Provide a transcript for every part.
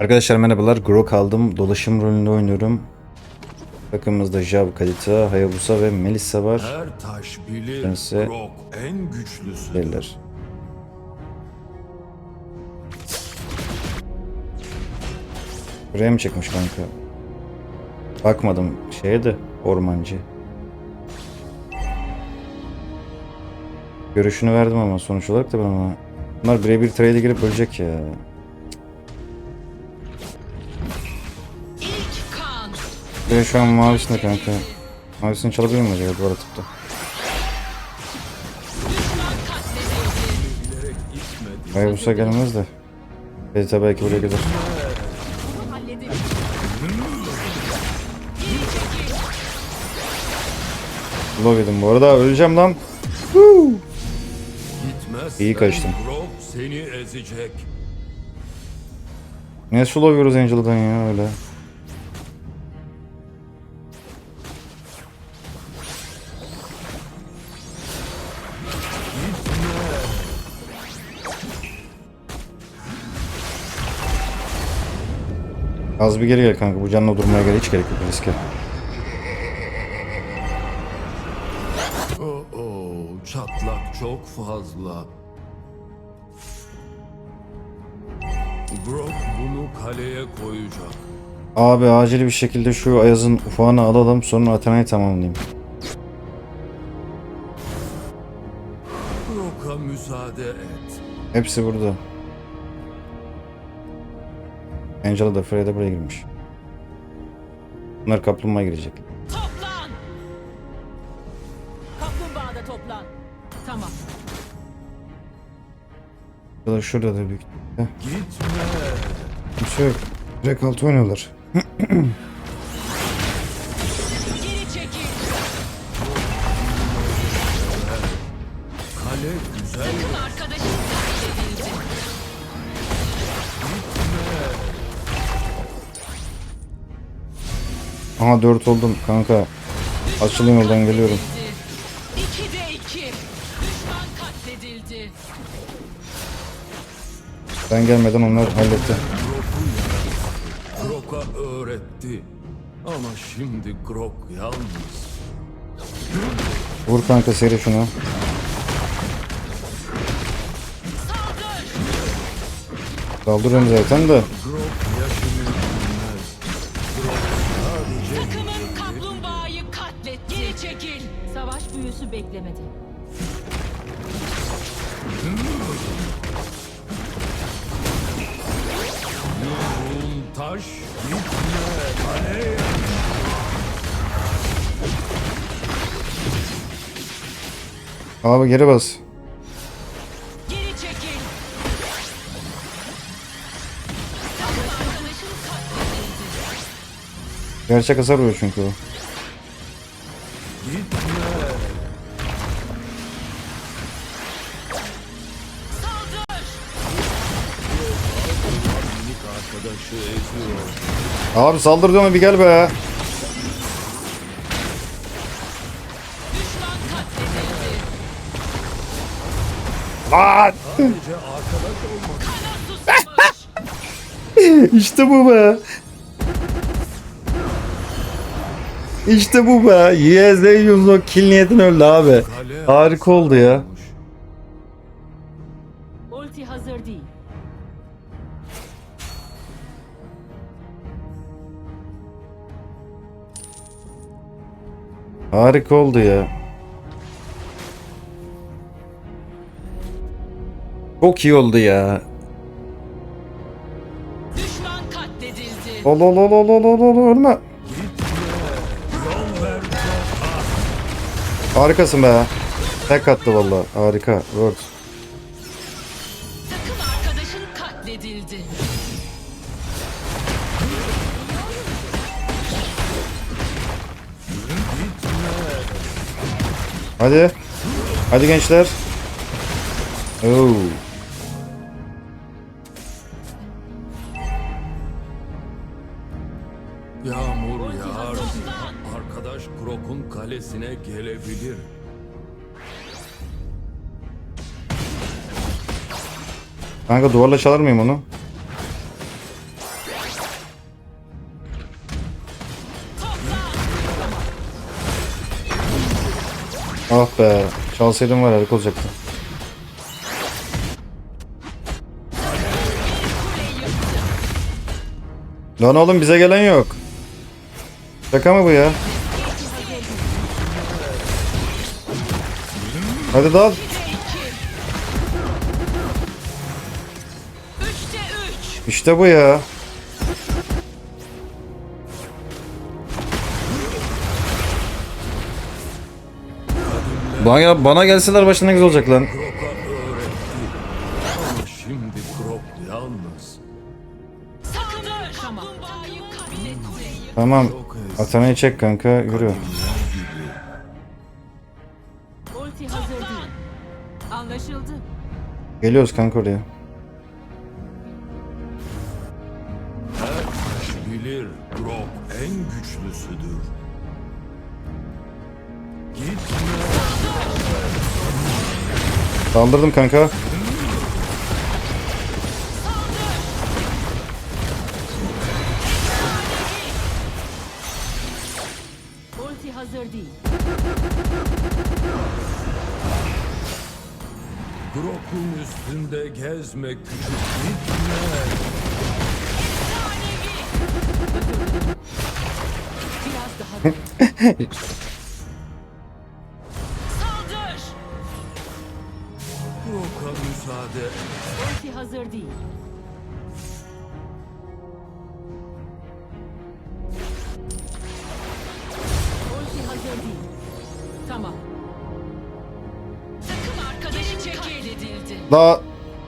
Arkadaşlar merhabalar. Grok aldım. Dolaşım rolünde oynuyorum. Takımımızda Jav, Kalita, Hayabusa ve Melissa var. Her taş bilir Bense- Grok en güçlüsü. Beyler. Buraya mı çekmiş kanka? Bakmadım şeye de ormancı. Görüşünü verdim ama sonuç olarak da ben ama. Bunlar birebir trade'e girip ölecek ya. De şu an mavisinde kanka. Mavisini çalabiliyor muyum acaba duvar atıp da? Düşman katledildi. Bilerek gitmedi. Hayabusa gelmez de. Kalita belki buraya çekil. Low yedim bu arada. Öleceğim lan. Gitmezsen İyi kaçtım. Grok seni ezecek. Ne slow yiyoruz Angel'dan ya öyle. Az bir geri gel kanka. Bu canla durmaya gerek hiç gerek yok riske. Oo, çatlak çok fazla. Grok bunu kaleye koyacak. Abi acil bir şekilde şu Ayaz'ın ufağını alalım sonra Athena'yı tamamlayayım. Grok'a müsaade et. Hepsi burada. Angela da Freya da buraya girmiş. Bunlar kaplumbağa girecek. Toplan. Kaplumbağada toplan. Tamam. Ya da şurada da büyük. Gitme. kimse yok. Direkt altı oynuyorlar. Aha 4 oldum kanka. Açılın yoldan geliyorum. Ben gelmeden onlar halletti. Grok'a öğretti. Ama şimdi Grok yalnız. Vur kanka seri şunu. Saldır. Saldırıyorum zaten de. Büyüsü beklemedi. yumruğun taş gitme kaleye. Abi geri bas. Geri çekil. Gerçek hasar vuruyor çünkü o. Gitme. Abi saldır diyorum bir gel be. Lan! İşte bu be. İşte bu be. Yes, Yunus kill niyetin öldü abi. Harika oldu ya. Harika oldu ya. Çok iyi oldu ya. Düşman katledildi. Ol ol ol ol ol ol ol ölme. Harikasın be. Tek attı valla. Harika. Word. Takım arkadaşın katledildi. Hadi. Hadi gençler. Oo. Yağmur yağar. Arkadaş Grok'un kalesine gelebilir. Kanka duvarla çalar mıyım onu? Ah be. Çalsaydım var harika olacaktı. Lan oğlum bize gelen yok. Şaka mı bu ya? Hadi dal. İşte bu ya. Bana, bana gelseler başına ne güzel olacak lan. Şimdi Grok yalnız. Tamam. Atanayı çek kanka yürü. Ulti hazır değil. Anlaşıldı. Geliyoruz kanka oraya. Herkes bilir Grok en güçlüsüdür. Gitme. Saldırdım kanka. Ulti hazır değil. Grok'un üstünde gezme küçük gitme. Biraz daha. Tamam. Takım arkadaşı katledildi. La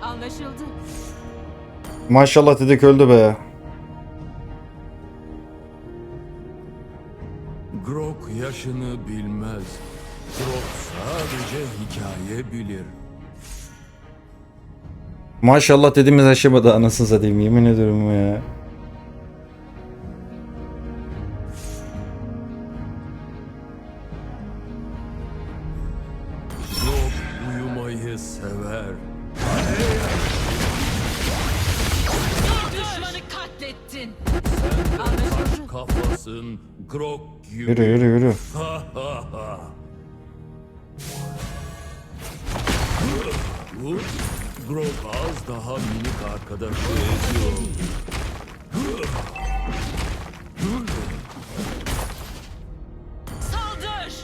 Anlaşıldı. maşallah dedik öldü be. Grok yaşını bilmez. Grok sadece hikaye bilir. Maşallah dediğimiz aşamada anasını satayım yemin ediyorum ya. Bu Grok az daha minik arkadaşı eziyor. Saldır.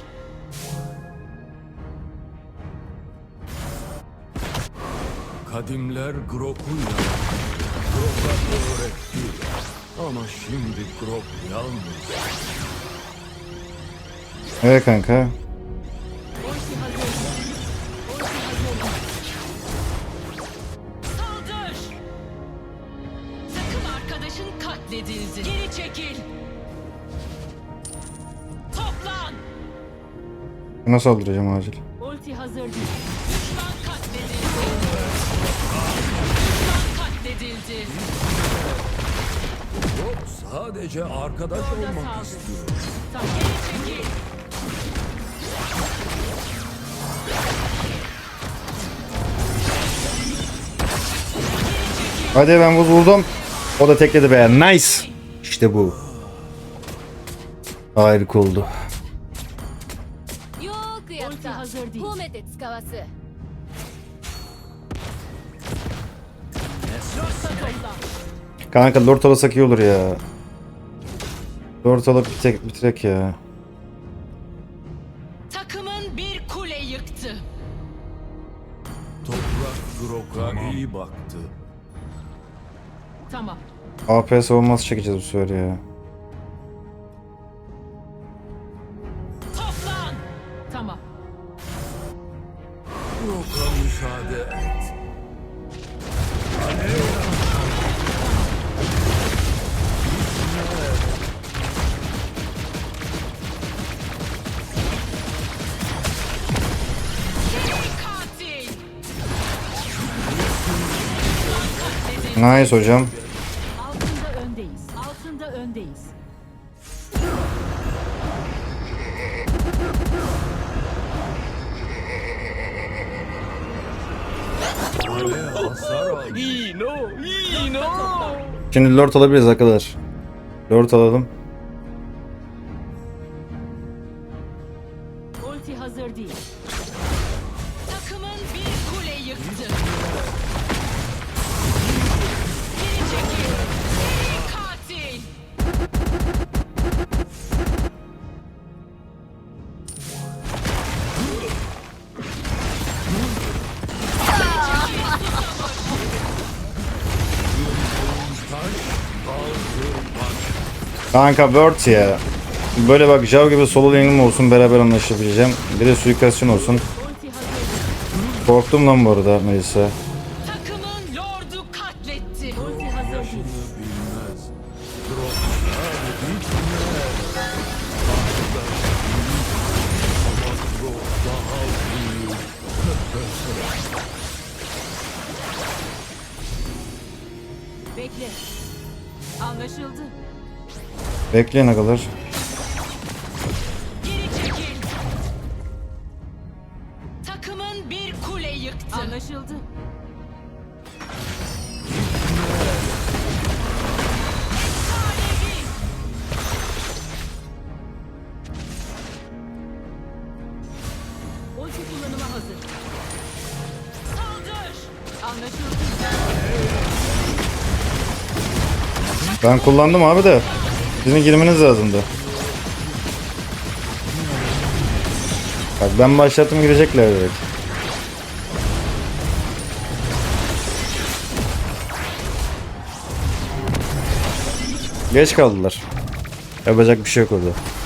Kadimler Grok'u yarattı. Grok'a öğretti. Ama şimdi Grok yalnız. Evet kanka. Çekil. Toplan. Buna saldıracağım acil. Ulti hazır değil. Düşman katledildi. Düşman katledildi. Grok sadece arkadaş Orada olmak saldır. istiyor. Tamam. Geri çekil. Hadi ben vuz vurdum. O da tekledi be. Nice. İşte bu. Harika oldu. Kanka lord alasak iyi olur ya. Lord alıp bitek, bitirek ya. Takımın bir kule yıktı. Toprak Grok'a tamam. iyi baktı. Tamam. AP savunması çekeceğiz bu sefer ya. Toplan. Tamam. Grok'a müsaade et. Nice hocam. Şimdi lord alabiliriz arkadaşlar. Lord alalım. Kanka Word ya. Böyle bak Jav gibi solo lane'im olsun beraber anlaşabileceğim. Bir de suikasyon olsun. Korktum lan bu arada Melisa. Bekleyin agalar. Geri çekil. Takımın bir kule yıktı. Anlaşıldı. Ulti kullanıma hazır. Saldır. Anlaşıldı. Ben kullandım abi de. Sizin girmeniz lazımdı. Bak ben başlattım girecekler direkt. Geç kaldılar. Yapacak bir şey yok orada.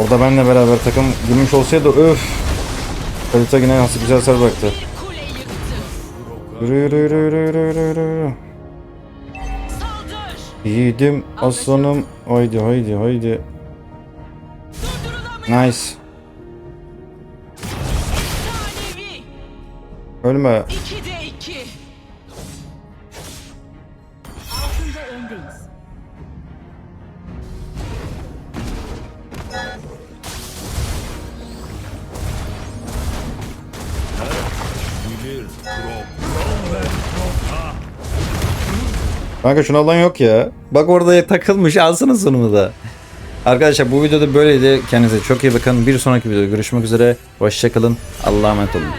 Orada benle beraber takım girmiş olsaydı öf. Kalite yine nasıl güzel sar bıraktı. Yürü yürü yürü yürü yürü yürü yürü. Yiğidim aslanım. Haydi haydi haydi. Nice. Ölme. 2'de 2. Altında öndeyiz. Kanka şunu alan yok ya. Bak orada takılmış alsana sonunu da. Arkadaşlar bu videoda böyleydi. Kendinize çok iyi bakın. Bir sonraki videoda görüşmek üzere. Hoşçakalın. Allah'a emanet olun.